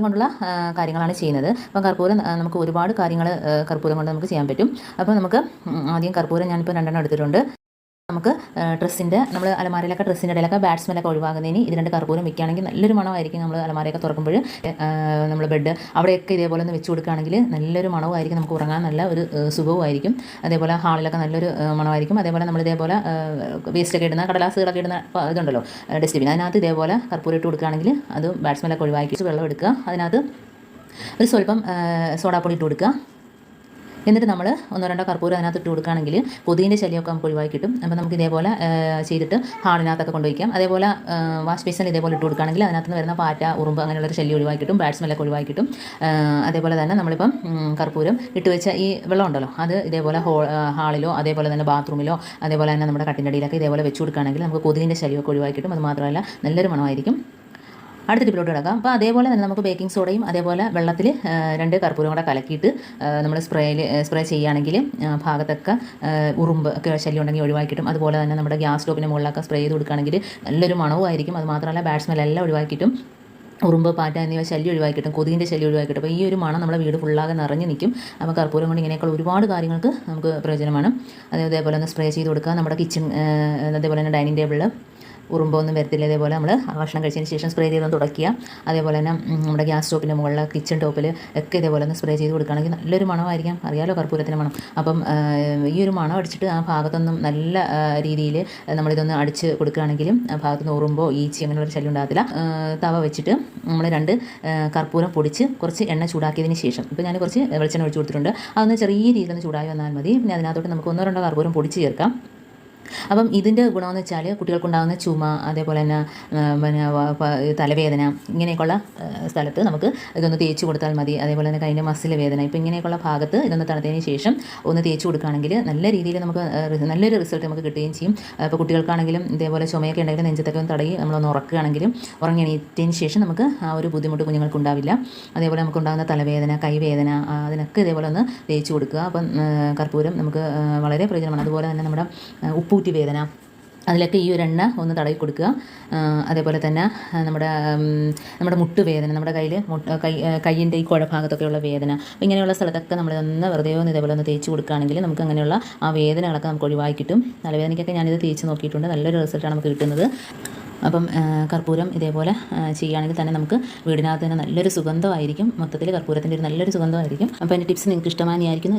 കൊണ്ടുള്ള ആ, കാര്യങ്ങളാണ് ചെയ്യുന്നത്. അപ്പം കർപ്പൂരം നമുക്ക് ഒരുപാട് കാര്യങ്ങൾ കർപ്പൂരം കൊണ്ട് നമുക്ക് ചെയ്യാൻ പറ്റും. അപ്പോൾ നമുക്ക് ആദ്യം കർപ്പൂരം ഞാനിപ്പോൾ രണ്ടെണ്ണം എടുത്തിട്ടുണ്ട്. നമുക്ക് ഡ്രസ്സിന്റെ നമ്മൾ അലമാരയിലൊക്കെ ഡ്രസ്സിന്റെ ഇടയിലൊക്കെ ബാറ്റ്സ്മെല്ലൊക്കെ ഒഴിവാകുന്നതിന് ഇത് രണ്ട് കർപ്പൂരം വെക്കുകയാണെങ്കിൽ നല്ലൊരു മണമായിരിക്കും നമ്മൾ അലമാരയൊക്കെ തുറക്കുമ്പോൾ നമ്മൾ ബെഡ് അവിടെയൊക്കെ ഇതേപോലെ ഒന്ന് വെച്ച് കൊടുക്കുകയാണെങ്കിൽ നല്ലൊരു മണവുമായിരിക്കും നമുക്ക് ഉറങ്ങാൻ നല്ല ഒരു സുഖവുമായിരിക്കും. അതേപോലെ ഹാളിലൊക്കെ നല്ലൊരു മണമായിരിക്കും. അതേപോലെ നമ്മൾ ഇതേപോലെ വേസ്റ്റൊക്കെ ഇടുന്ന കടലാസുകളൊക്കെ ഇടുന്ന ഇതുണ്ടല്ലോ ഡസ്റ്റ്ബിൻ അതിനകത്ത് ഇതേപോലെ കർപ്പൂരം ഇട്ട് കൊടുക്കുകയാണെങ്കിൽ അത് ബാറ്റ്സ്മെല്ലൊക്കെ ഒഴിവാക്കി വെള്ളം എടുക്കുക. അതിനകത്ത് ഒരു സ്വല്പം സോഡാപ്പൊടി ഇട്ട് കൊടുക്കുക. എന്നിട്ട് നമ്മൾ ഒന്നോ രണ്ടോ കർപ്പൂരം അതിനകത്ത് ഇട്ട് കൊടുക്കുകയാണെങ്കിൽ കൊതുകിന്റെ ശല്യമൊക്കെ നമുക്ക് ഒഴിവാക്കി കിട്ടും. അപ്പോൾ നമുക്ക് ഇതേപോലെ ചെയ്തിട്ട് ഹാളിനകത്തൊക്കെ കൊണ്ടുവയ്ക്കാം അതേപോലെ വാഷ് ബേസിൽ ഇതേപോലെ ഇട്ട് കൊടുക്കുകയാണെങ്കിൽ അതിനകത്ത് നിന്ന് വരുന്ന പാറ്റ ഉറുമ്പ് അങ്ങനെയുള്ളൊരു ശല്യം ഒഴിവാക്കി കിട്ടും. ബാഡ് സ്മെല്ലൊക്കെ ഒഴിവാക്കി കിട്ടും. അതേപോലെ തന്നെ നമ്മളിപ്പം കർപ്പൂരം ഇട്ട് വെച്ച ഈ വെള്ളം ഉണ്ടല്ലോ അത് ഇതേപോലെ ഹോ ഹാളിലോ അതേപോലെ തന്നെ ബാത്റൂമിലോ അതേപോലെ തന്നെ നമ്മുടെ കട്ടിന്റെ അടിയിലൊക്കെ ഇതേപോലെ വെച്ച് കൊടുക്കുകയാണെങ്കിൽ നമുക്ക് കൊതുകിന്റെ ശല്യമൊക്കെ ഒഴിവാക്കി കിട്ടും. അത് മാത്രമല്ല നല്ലൊരു മണമായിരിക്കും. അടുത്ത ടിപ്പിലോട്ട് കിടക്കാം. അപ്പോൾ അതേപോലെ തന്നെ നമുക്ക് ബേക്കിംഗ് സോഡയും അതേപോലെ വെള്ളത്തിൽ രണ്ട് കർപ്പൂരം കൂടെ കലക്കിയിട്ട് നമ്മൾ സ്പ്രേയിൽ സ്പ്രേ ചെയ്യുകയാണെങ്കിൽ ഭാഗത്തൊക്കെ ഉറുമ്പ് ഒക്കെ ശല്യം ഉണ്ടെങ്കിൽ ഒഴിവാക്കിയിട്ടും അതുപോലെ തന്നെ നമ്മുടെ ഗ്യാസ് സ്റ്റോപ്പിന് മുകളിലൊക്കെ സ്പ്രേ ചെയ്ത് കൊടുക്കുകയാണെങ്കിൽ നല്ലൊരു മണവുമായിരിക്കും. അത് മാത്രമല്ല ബാഡ് സ്മെല്ലെല്ലാം ഒഴിവാക്കിയിട്ടും ഉറുമ്പ് പാറ്റ എന്നിവ ശല്യം ഒഴിവാക്കിയിട്ടും കൊതുകിന്റെ ശല്യം ഒഴിവാക്കിയിട്ടും അപ്പോൾ ഈ ഒരു മണം നമ്മുടെ വീട് ഫുള്ളാകെ നിറഞ്ഞു നിൽക്കും. അപ്പോൾ കർപ്പൂരം കൊണ്ട് ഇങ്ങനെയൊക്കെയുള്ള ഒരുപാട് കാര്യങ്ങൾക്ക് നമുക്ക് പ്രയോജനമാണ്. അതേപോലെ ഒന്ന് സ്പ്രേ ചെയ്ത് കൊടുക്കുക. നമ്മുടെ കിച്ചൺ അതേപോലെ തന്നെ ഡൈനിങ് ടേബിളിൽ ഉറുമ്പൊന്നും വരത്തില്ല. ഇതേപോലെ നമ്മൾ ഭക്ഷണം കഴിച്ചതിന് ശേഷം സ്പ്രേ ചെയ്തൊന്ന് തുടയ്ക്കുക. അതേപോലെ തന്നെ നമ്മുടെ ഗ്യാസ് സ്റ്റോപ്പിന്റെ മുകളിൽ കിച്ചൺ ടോപ്പിൽ ഒക്കെ ഇതേപോലെ ഒന്ന് സ്പ്രേ ചെയ്ത് കൊടുക്കുകയാണെങ്കിൽ നല്ലൊരു മണമായിരിക്കാം. അറിയാലോ കർപ്പൂരത്തിന്റെ മണം. അപ്പം ഈ ഒരു മണം അടിച്ചിട്ട് ആ ഭാഗത്തൊന്നും നല്ല രീതിയിൽ നമ്മളിതൊന്ന് അടിച്ച് കൊടുക്കുകയാണെങ്കിലും ആ ഭാഗത്തുനിന്ന് ഉറുമ്പോ ഈച്ചി അങ്ങനെയുള്ള ശല്യം ഉണ്ടാകത്തില്ല തവ വെച്ചിട്ട് നമ്മൾ രണ്ട് കർപ്പൂരം പൊടിച്ച് കുറച്ച് എണ്ണ ചൂടാക്കിയതിന് ശേഷം ഇപ്പോൾ ഞാൻ കുറച്ച് വെളിച്ചെണ്ണ ഒഴിച്ച് കൊടുത്തിട്ടുണ്ട്. അതൊന്ന് ചെറിയ രീതിയിലൊന്ന് ചൂടായി വന്നാൽ മതി. പിന്നെ അതിനകത്തോട്ട് നമുക്ക് ഒന്നോ രണ്ടോ കർപ്പൂരം പൊടിച്ച് ചേർക്കാം. അപ്പം ഇതിന്റെ ഗുണമെന്ന് വെച്ചാൽ കുട്ടികൾക്കുണ്ടാകുന്ന ചുമ അതേപോലെ തന്നെ പിന്നെ തലവേദന ഇങ്ങനെയൊക്കെയുള്ള സ്ഥലത്ത് നമുക്ക് ഇതൊന്ന് തേച്ച് കൊടുത്താൽ മതി. അതേപോലെ തന്നെ കൈന്റെ മസിൽ വേദന ഇപ്പോൾ ഇങ്ങനെയൊക്കെയുള്ള ഭാഗത്ത് ഇതൊന്ന് തണുത്തതിന് ശേഷം ഒന്ന് തേച്ച് കൊടുക്കുകയാണെങ്കിൽ നല്ല രീതിയിൽ നമുക്ക് നല്ലൊരു റിസൾട്ട് നമുക്ക് കിട്ടുകയും ചെയ്യും. അപ്പോൾ കുട്ടികൾക്കാണെങ്കിലും ഇതേപോലെ ചുമയൊക്കെ ഉണ്ടെങ്കിലും നെഞ്ചത്തൊക്കെ ഒന്ന് തടയി നമ്മളൊന്ന് ഉറക്കുകയാണെങ്കിലും ഉറങ്ങി എണീറ്റതിന് ശേഷം നമുക്ക് ആ ഒരു ബുദ്ധിമുട്ട് കുഞ്ഞുങ്ങൾക്ക് ഉണ്ടാവില്ല അതേപോലെ നമുക്ക് ഉണ്ടാകുന്ന തലവേദന കൈവേദന അതിനൊക്കെ ഇതേപോലെ ഒന്ന് തേച്ച് കൊടുക്കുക. അപ്പം കർപ്പൂരം നമുക്ക് വളരെ പ്രയോജനമാണ്. അതുപോലെ തന്നെ നമ്മുടെ ആ, ഉപ്പൂറ്റി വേദന അതിലൊക്കെ ഈ ഒരു എണ്ണ ഒന്ന് തടവി കൊടുക്കുക. അതേപോലെ തന്നെ നമ്മുടെ നമ്മുടെ മുട്ട് വേദന നമ്മുടെ കയ്യിൽ മുട്ട് കൈ കൈയിന്റെ ഈ കുഴഭാഗത്തൊക്കെയുള്ള വേദന. അപ്പോൾ ഇങ്ങനെയുള്ള സ്ഥലത്തൊക്കെ നമ്മൾ ഒന്ന് വെറുതെ ഒന്ന് ഇതേപോലെ ഒന്ന് തേച്ച് കൊടുക്കുകയാണെങ്കിൽ നമുക്ക് അങ്ങനെയുള്ള ആ വേദനകളൊക്കെ നമുക്ക് ഒഴിവാക്കി കിട്ടും. തലവേദനയ്ക്കൊക്കെ ഞാനിത് തേച്ച് നോക്കിയിട്ടുണ്ട്. നല്ലൊരു റിസൾട്ടാണ് നമുക്ക് കിട്ടുന്നത്. അപ്പം കർപ്പൂരം ഇതേപോലെ ചെയ്യുകയാണെങ്കിൽ തന്നെ നമുക്ക് വീടിനകത്ത് തന്നെ നല്ലൊരു സുഗന്ധമായിരിക്കും. മൊത്തത്തിൽ കർപ്പൂരത്തിന്റെ ഒരു നല്ലൊരു സുഗന്ധമായിരിക്കും. അപ്പോൾ എന്റെ ടിപ്സ് നിങ്ങൾക്ക് ഇഷ്ടമാനിയായിരിക്കുന്നു